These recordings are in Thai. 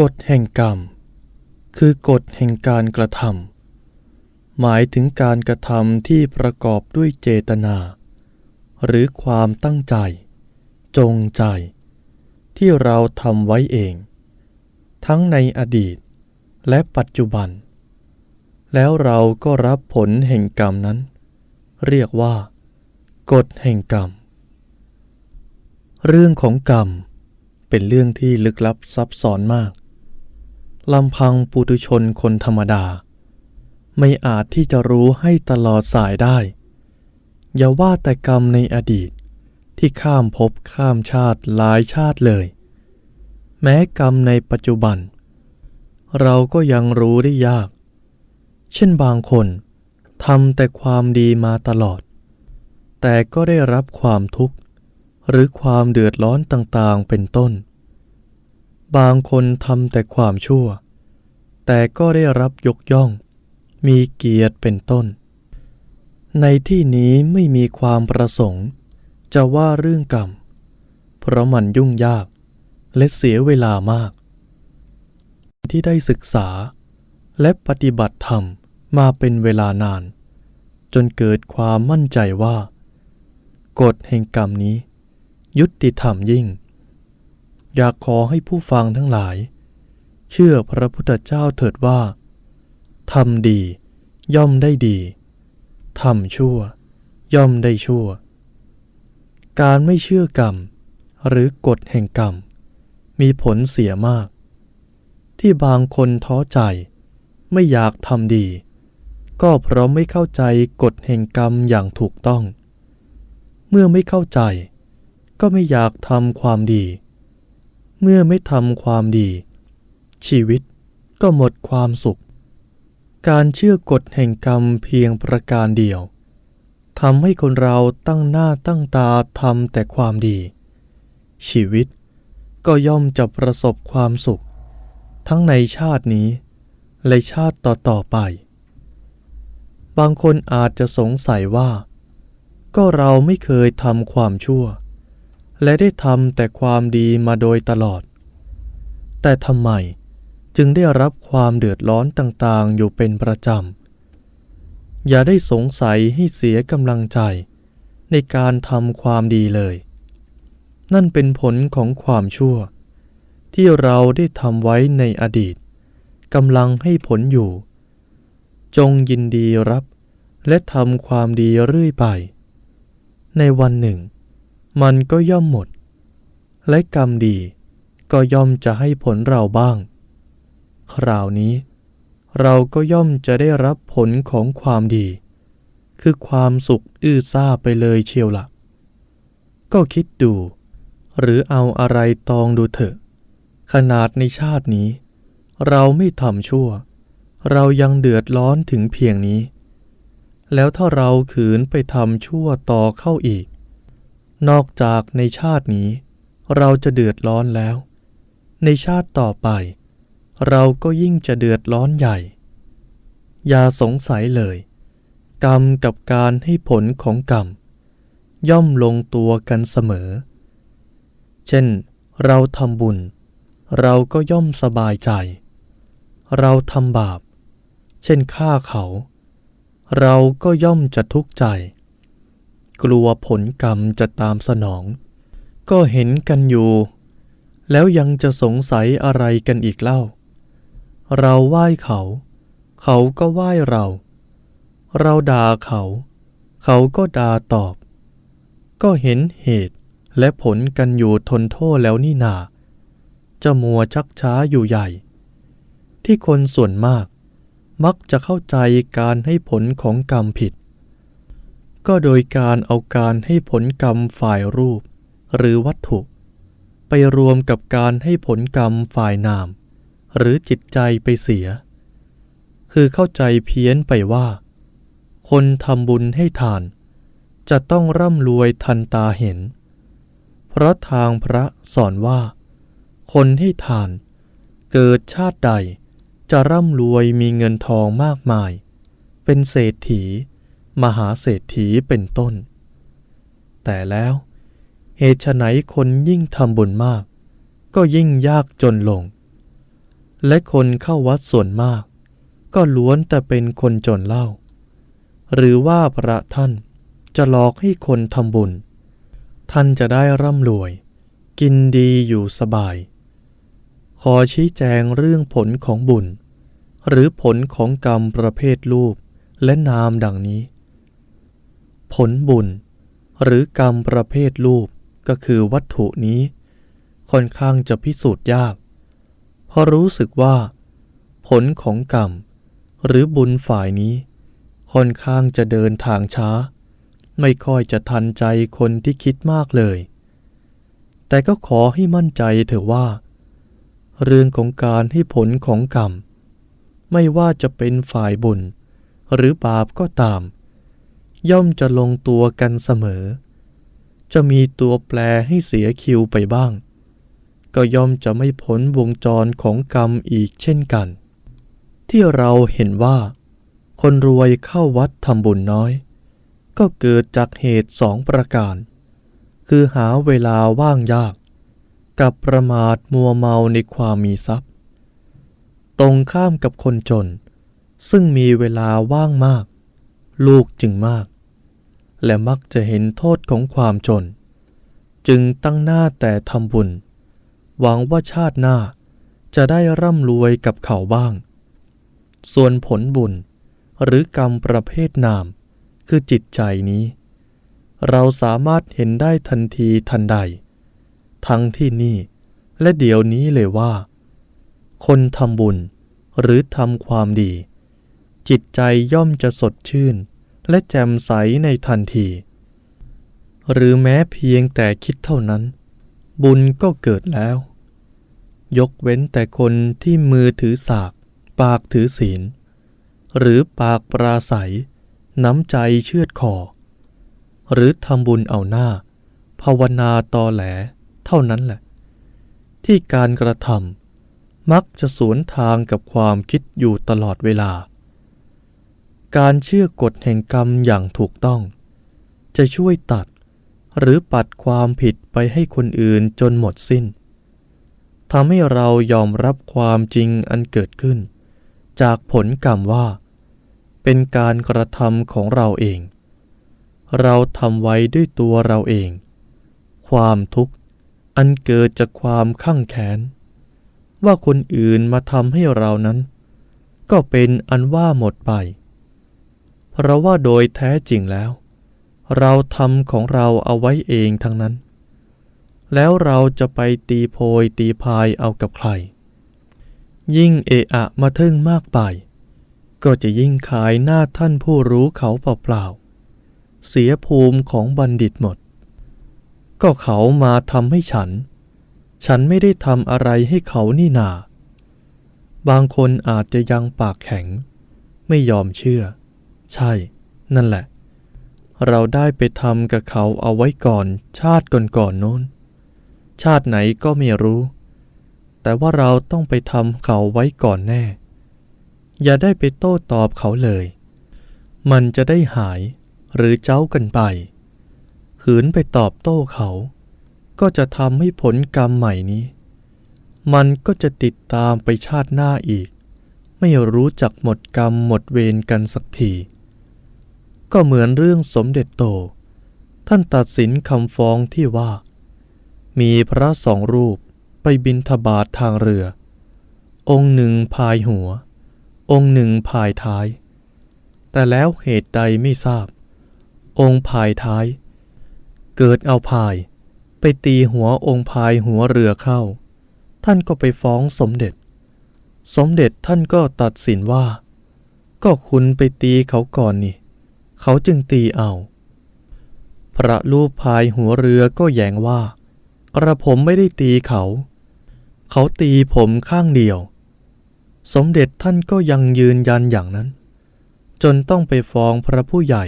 กฎแห่งกรรม คือกฎแห่งการกระทำหมายถึงการกระทำที่ประกอบด้วยเจตนา หรือความตั้งใจ จงใจ ที่เราทำไว้เอง ทั้งในอดีตและปัจจุบัน แล้วเราก็รับผลแห่งกรรมนั้น เรียกว่า กฎแห่งกรรม เรื่องของกรรมเป็นเรื่องที่ลึกลับซับซ้อนมาก ลำพังปุถุชนคนธรรมดา ไม่อาจที่จะรู้ให้ตลอดสายได้ อย่าว่าแต่กรรมในอดีตที่ข้ามภพข้ามชาติหลายชาติเลย แม้กรรมในปัจจุบัน เราก็ยังรู้ได้ยาก เช่นบางคนทำแต่ความดีมาตลอด แต่ก็ได้รับความทุกข์ หรือความเดือดร้อนต่างๆเป็นต้น บางคนทำแต่ความชั่ว แต่ก็ได้รับยกย่อง มีเกียรติเป็นต้น ในที่นี้ไม่มีความประสงค์ จะว่าเรื่องกรรม เพราะมันยุ่งยาก และเสียเวลามาก ที่ได้ศึกษา และปฏิบัติธรรมมาเป็นเวลานาน จนเกิดความมั่นใจว่า กฎแห่งกรรมนี้ ยุติธรรมยิ่ง อยากขอให้ผู้ฟังทั้งหลาย เชื่อพระพุทธเจ้าเถิดว่าทำดีย่อมได้ดีทำชั่ว ย่อมได้ชั่ว การไม่เชื่อกรรม หรือกฎแห่งกรรม มีผลเสียมาก ที่บางคนท้อใจ ไม่อยากทำดี ก็เพราะไม่เข้าใจกฎแห่งกรรมอย่างถูกต้อง เมื่อไม่เข้าใจ ก็ไม่อยากทำความดี เมื่อไม่ทำความดี ชีวิตก็หมดความสุข การเชื่อกฎแห่งกรรมเพียงประการเดียวทำให้คนเราตั้งหน้าตั้งตาทำแต่ความดี ชีวิตก็ย่อมจะประสบความสุข ทั้งในชาตินี้ และชาติต่อๆไป บางคนอาจจะสงสัยว่า ก็เราไม่เคยทำความชั่ว และได้ทำแต่ความดีมาโดยตลอด แต่ทำไม จึงได้รับความเดือดร้อนต่างๆ อยู่เป็นประจำ อย่าได้สงสัยให้เสียกำลังใจ ในการทำความดีเลย นั่นเป็นผลของความชั่ว ที่เราได้ทำไว้ในอดีตกำลังให้ผลอยู่ จงยินดีรับและทำความดีเรื่อยไป ในวันหนึ่ง มันก็ย่อมหมด และกรรมดีก็ย่อมจะให้ผลเราบ้าง คราวนี้ เราก็ย่อมจะได้รับผลของความดี คือความสุขอื้อซ่าไปเลยเชียวละ่ะ ก็คิดดู หรือเอาอะไรตองดูเถอะ ขนาดในชาตินี้ เราไม่ทำชั่ว เรายังเดือดร้อนถึงเพียงนี้ แล้วถ้าเราขืนไปทำชั่วต่อเข้าอีก นอกจากในชาตินี้ เราจะเดือดร้อนแล้ว ในชาติต่อไป เราก็ยิ่งจะเดือดร้อนใหญ่ อย่าสงสัยเลย กรรมกับการให้ผลของกรรม ย่อมลงตัวกันเสมอ เช่น เราทำบุญ เราก็ย่อมสบายใจ เราทำบาป เช่นฆ่าเขา เราก็ย่อมจะทุกข์ใจ กลัวผลกรรมจะตามสนอง ก็เห็นกันอยู่แล้วยังจะสงสัยอะไรกันอีกเล่า เราไหว้เขา เขาก็ไหว้เรา เราด่าเขา เขาก็ด่าตอบ ก็เห็นเหตุและผลกันอยู่ทนโทษแล้วนี่นาจะมัวชักช้าอยู่ใหญ่ ที่คนส่วนมากมักจะเข้าใจการให้ผลของกรรมผิด ก็โดยการเอาการให้ผลกรรมฝ่ายรูป หรือวัตถุ ไปรวมกับการให้ผลกรรมฝ่ายนาม หรือจิตใจไปเสีย คือเข้าใจเพี้ยนไปว่า คนทำบุญให้ทาน จะต้องร่ำรวยทันตาเห็น เพราะทางพระสอนว่า คนให้ทาน เกิดชาติใด จะร่ำรวยมีเงินทองมากมาย เป็นเศรษฐี มหาเศรษฐีเป็นต้น แต่แล้วเหตุไฉนคนยิ่งทำบุญมาก ก็ยิ่งยากจนลง และคนเข้าวัดส่วนมาก ก็ล้วนแต่เป็นคนจนเล้าหรือว่าพระท่านจะหลอกให้คนทำบุญ ท่านจะได้ร่ำรวย กินดีอยู่สบาย ขอชี้แจงเรื่องผลของบุญ หรือผลของกรรมประเภทรูปและนามดังนี้ ผลบุญ หรือกรรมประเภทรูปก็คือวัตถุนี้ ค่อนข้างจะพิสูจน์ยาก พราะรู้สึกว่า ผลของกรรม หรือบุญฝ่ายนี้ ค่อนข้างจะเดินทางช้า ไม่ค่อยจะทันใจคนที่คิดมากเลย แต่ก็ขอให้มั่นใจเถอะว่า เรื่องของการให้ผลของกรรม ไม่ว่าจะเป็นฝ่ายบุญ หรือบาปก็ตาม ย่อมจะลงตัวกันเสมอ จะมีตัวแปรให้เสียคิวไปบ้าง ก็ย่อมจะไม่พ้นวงจรของกรรมอีกเช่นกัน ที่เราเห็นว่า คนรวยเข้าวัดทำบุญน้อย ก็เกิดจากเหตุสองประการ คือหาเวลาว่างยาก กับประมาทมัวเมาในความมีทรัพย์ ตรงข้ามกับคนจน ซึ่งมีเวลาว่างมาก ลูกจึงมาก และมักจะเห็นโทษของความจน จึงตั้งหน้าแต่ทำบุญ หวังว่าชาติหน้า จะได้ร่ำรวยกับเขาบ้าง ส่วนผลบุญหรือกรรมประเภทนาม คือจิตใจนี้ เราสามารถเห็นได้ทันทีทันใด ทั้งที่นี่และเดี๋ยวนี้เลยว่า คนทำบุญหรือทำความดี จิตใจย่อมจะสดชื่น และแจ่มใสในทันที หรือแม้เพียงแต่คิดเท่านั้น บุญก็เกิดแล้ว ยกเว้นแต่คนที่มือถือสาก ปากถือศีล หรือปากปราศัย น้ำใจเชือดคอ หรือทำบุญเอาหน้า ภาวนาตอแหล เท่านั้นแหละ ที่การกระทำมักจะสวนทางกับความคิดอยู่ตลอดเวลา การเชื่อกฎแห่งกรรมอย่างถูกต้อง จะช่วยตัด หรือปัดความผิดไปให้คนอื่นจนหมดสิ้นทำให้เรายอมรับความจริงอันเกิดขึ้น จากผลกรรมว่า เป็นการกระทำของเราเอง เราทำไว้ด้วยตัวเราเอง ความทุกข์อันเกิดจากความข้างแค้นว่าคนอื่นมาทำให้เรานั้น ก็เป็นอันว่าหมดไป เพราะว่าโดยแท้จริงแล้ว เราทำของเราเอาไว้เองทั้งนั้น แล้วเราจะไปตีโพยตีพายเอากับใคร ยิ่งเอะอะมาทึ่งมากไป ก็จะยิ่งขายหน้าท่านผู้รู้เขาเปล่าๆ เสียภูมิของบัณฑิตหมด ก็เขามาทำให้ฉัน ฉันไม่ได้ทำอะไรให้เขานี่นา บางคนอาจจะยังปากแข็ง ไม่ยอมเชื่อ ใช่ นั่นแหละ เราได้ไปทำกับเขาเอาไว้ก่อน ชาติก่อนๆโน้น ชาติไหนก็ไม่รู้ แต่ว่าเราต้องไปทำเขาไว้ก่อนแน่ อย่าได้ไปโต้ตอบเขาเลย มันจะได้หายหรือเจ้ากันไป ขืนไปตอบโต้เขา ก็จะทำให้ผลกรรมใหม่นี้ มันก็จะติดตามไปชาติหน้าอีก ไม่รู้จักหมดกรรมหมดเวรกันสักที ก็เหมือนเรื่องสมเด็จโต ท่านตัดสินคำฟ้องที่ว่า มีพระสองรูปไปบินทบาททางเรือ องค์หนึ่งพายหัว องค์หนึ่งพายท้าย แต่แล้วเหตุใดไม่ทราบ องค์พายท้าย เกิดเอาพาย ไปตีหัวองค์พายหัวเรือเข้า ท่านก็ไปฟ้องสมเด็จ สมเด็จท่านก็ตัดสินว่า ก็คุณไปตีเขาก่อนนี่ เขาจึงตีเอา พระรูปพายหัวเรือก็แย้งว่า กระผมไม่ได้ตีเขา เขาตีผมข้างเดียว สมเด็จท่านก็ยังยืนยันอย่างนั้น จนต้องไปฟ้องพระผู้ใหญ่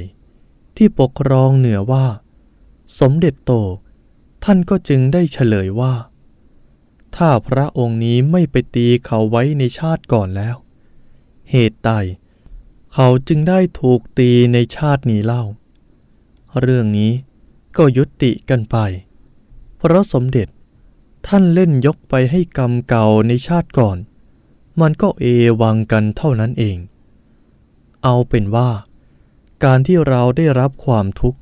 ที่ปกครองเหนือว่า สมเด็จโต ท่านก็จึงได้เฉลยว่า ถ้าพระองค์นี้ไม่ไปตีเขาไว้ในชาติก่อนแล้ว เหตุใด เขาจึงได้ถูกตีในชาตินี้เล่า เรื่องนี้ก็ยุติกันไป เพราะสมเด็จท่านเล่นยกไปให้กรรมเก่าในชาติก่อน มันก็เอวังกันเท่านั้นเอง เอาเป็นว่า การที่เราได้รับความทุกข์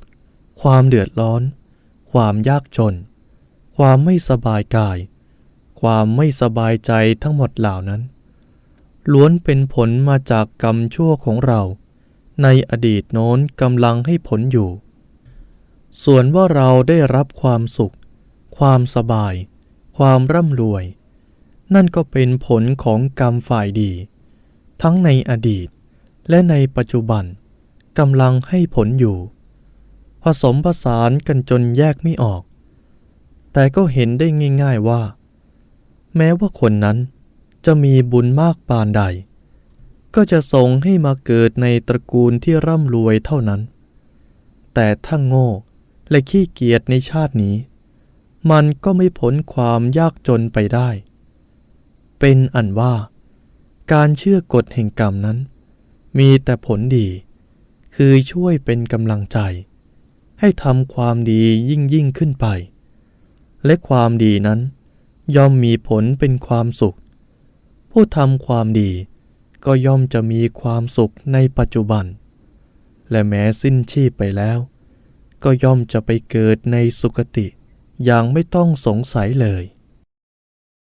ความเดือดร้อน ความยากจน ความไม่สบายกาย ความไม่สบายใจทั้งหมดเหล่านั้น ล้วนเป็นผลมาจากกรรมชั่วของเรา ในอดีตโน้นกำลังให้ผลอยู่ ส่วนว่าเราได้รับความสุข ความสบาย ความร่ำรวย นั่นก็เป็นผลของกรรมฝ่ายดี ทั้งในอดีตและในปัจจุบันกำลังให้ผลอยู่ ผสมผสานกันจนแยกไม่ออก แต่ก็เห็นได้ง่าย ๆว่า แม้ว่าคนนั้น จะมีบุญมากปานใด ก็จะส่งให้มาเกิดในตระกูลที่ร่ำรวยเท่านั้น แต่ถ้าโง่และขี้เกียจในชาตินี้ มันก็ไม่พ้นความยากจนไปได้ เป็นอันว่า การเชื่อกฎแห่งกรรมนั้น มีแต่ผลดี คือช่วยเป็นกำลังใจ ให้ทำความดียิ่งยิ่งขึ้นไป และความดีนั้นย่อมมีผลเป็นความสุข ผู้ทำความดี ก็ย่อมจะมีความสุขในปัจจุบัน และแม้สิ้นชีพไปแล้ว ก็ย่อมจะไปเกิดในสุคติ อย่างไม่ต้องสงสัยเลย